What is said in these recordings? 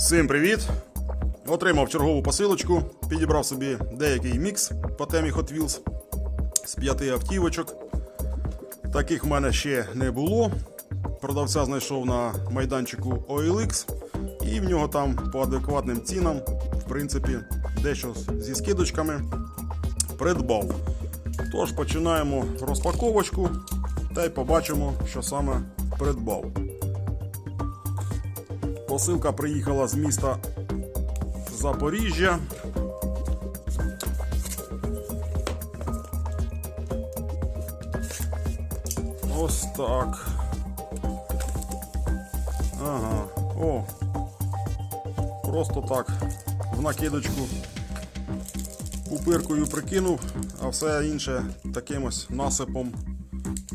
Всім привіт! Отримав чергову посилочку, підібрав собі деякий мікс по темі Hot Wheels з п'яти автівочок. Таких в мене ще не було. Продавця знайшов на майданчику OLX, і в нього там по адекватним цінам, в принципі, дещо зі скидочками придбав. Тож починаємо розпаковочку та й побачимо, що саме придбав. Посилка приїхала з міста Запоріжжя. Ось так. Ага. О. Просто так. В накидочку пупиркою прикинув, а все інше таким ось насипом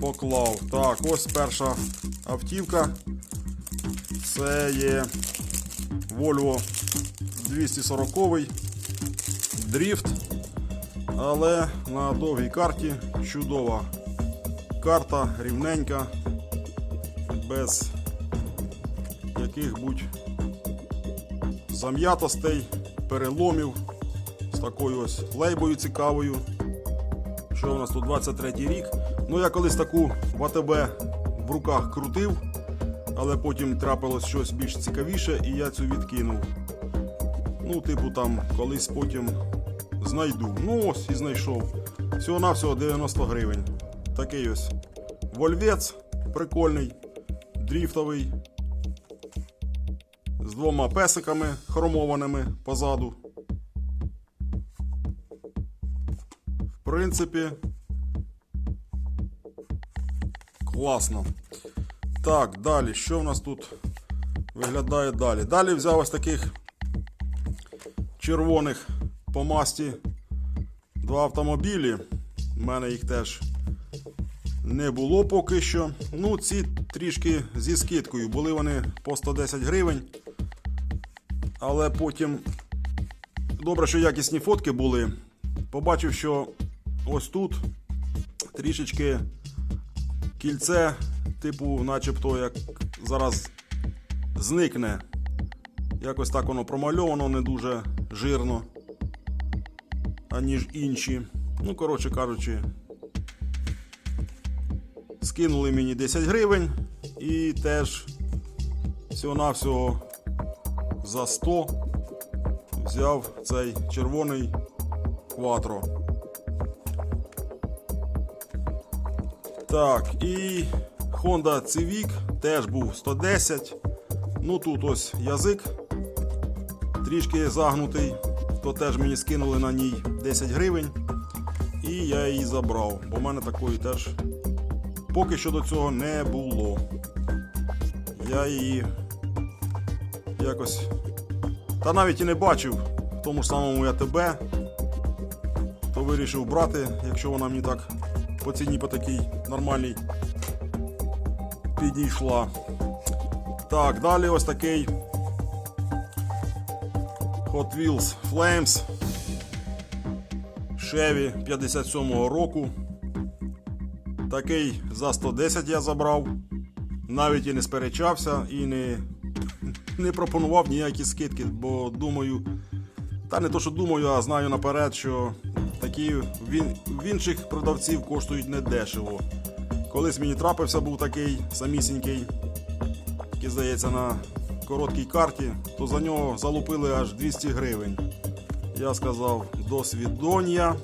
поклав. Так, ось перша автівка. Це є Volvo 240 дріфт. Але на довгій карті чудова карта, рівненька, без яких-будь зам'ятостей, переломів, з такою ось лейбою цікавою. Що у нас тут 23 рік. Ну, я колись таку в АТБ в руках крутив але потім трапилось щось більш цікавіше, і я цю відкинув. Ну, типу, там колись потім знайду. Ну ось і знайшов. Всього-навсього 90 гривень. Такий ось вольвець прикольний, дріфтовий. З двома песиками хромованими позаду. В принципі, класно. Так, далі, що в нас тут виглядає далі? Далі взяв ось таких червоних по масті два автомобілі. У мене їх теж не було поки що. Ну, ці трішки зі скидкою. Були вони по 110 гривень. Але потім добре, що якісні фотки були. Побачив, що ось тут трішечки кільце типу, начебто, як зараз зникне. Якось так воно промальовано не дуже жирно, аніж інші. Ну, коротше кажучи, скинули мені 10 гривень і теж всього-навсього за 100 взяв цей червоний кватро. Так, і Honda Civic теж був 110. Ну тут ось язик трішки загнутий, то теж мені скинули на ній 10 гривень. І я її забрав, бо в мене такої теж поки що до цього не було. Я її якось. Та навіть і не бачив в тому ж самому АТБ, то вирішив брати, якщо вона мені так по ціні по такій нормальній підійшла. Так, далі ось такий Hot Wheels Flames Chevy 57-го року. Такий за 110 я забрав. Навіть і не сперечався і не, не пропонував ніякі скидки, бо думаю, та не то, що думаю, а знаю наперед, що такі в, інших продавців коштують недешево. Колись мені трапився був такий самісінький, який здається на короткій карті, то за нього залупили аж 200 гривень. Я сказав, до свідоння,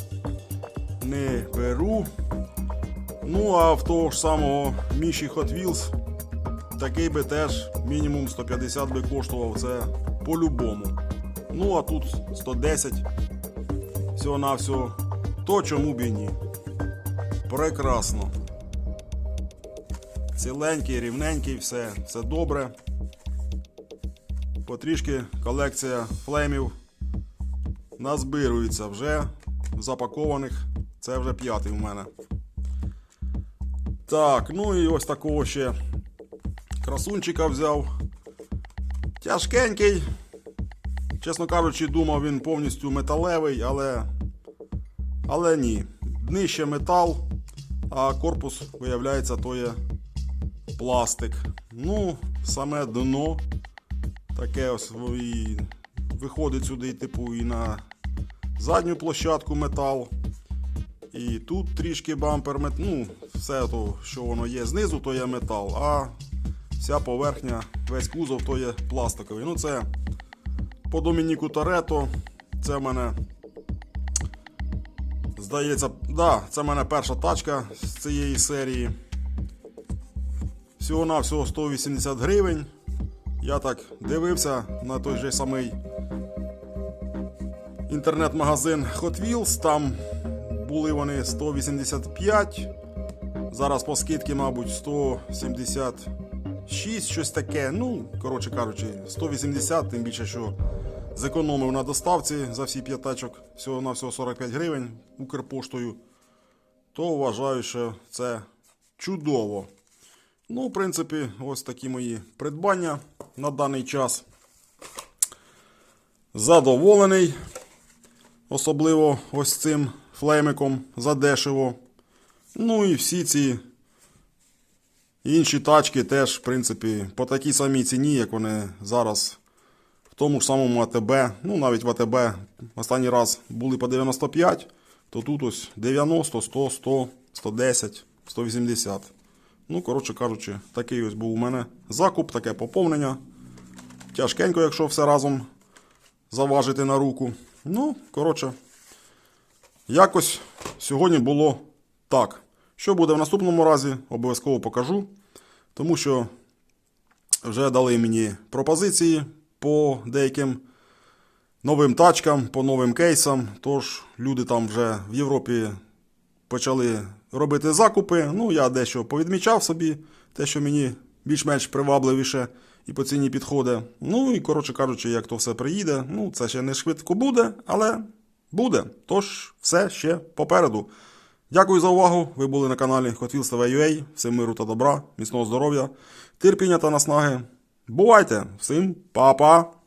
не беру. Ну, а в того ж самого Міші Hot Wheels такий би теж мінімум 150 би коштував це по-любому. Ну, а тут 110 всього-навсього. То чому б і ні. Прекрасно. Ціленький, рівненький, все, все добре. Потрішки колекція флеймів назбирується вже запакованих. Це вже п'ятий у мене. Так, ну і ось такого ще красунчика взяв. Тяжкенький. Чесно кажучи, думав він повністю металевий, але. Але ні. Днище метал, а корпус, виявляється, то є пластик. Ну, саме дно Таке ось і виходить сюди, типу, і на задню площадку метал. І тут трішки бампер ну, все то, що воно є знизу, то є метал, а вся поверхня, весь кузов то є пластиковий. Ну це по Домініку Торетто. Це в мене. Здається, да, це в мене перша тачка з цієї серії. Всього на всього 180 гривень. Я так дивився на той же самий інтернет-магазин Hot Wheels. Там були вони 185. Зараз по скидці, мабуть, 176, щось таке. Ну, коротше кажучи, 180, тим більше, що зекономив на доставці за всі п'ятачок всього на всього 45 гривень Укрпоштою. То вважаю, що це чудово. Ну, в принципі, ось такі мої придбання на даний час. Задоволений. Особливо ось цим флеймиком задешево. Ну і всі ці інші тачки теж, в принципі, по такій самій ціні, як вони зараз в тому ж самому АТБ. Ну, навіть в АТБ останній раз були по 95, то тут ось 90, 100, 100, 110, 180. Ну, коротше кажучи, такий ось був у мене закуп, таке поповнення. Тяжкенько, якщо все разом заважити на руку. Ну, коротше, якось сьогодні було так. Що буде в наступному разі, обов'язково покажу. Тому що вже дали мені пропозиції по деяким новим тачкам, по новим кейсам. Тож люди там вже в Європі почали робити закупи. Ну, я дещо повідмічав собі, те, що мені більш-менш привабливіше і по ціні підходить. Ну і, коротше кажучи, як то все приїде, ну, це ще не швидко буде, але буде. Тож, все ще попереду. Дякую за увагу. Ви були на каналі Hot Wheels Всім миру та добра, міцного здоров'я, терпіння та наснаги. Бувайте! Всім па-па!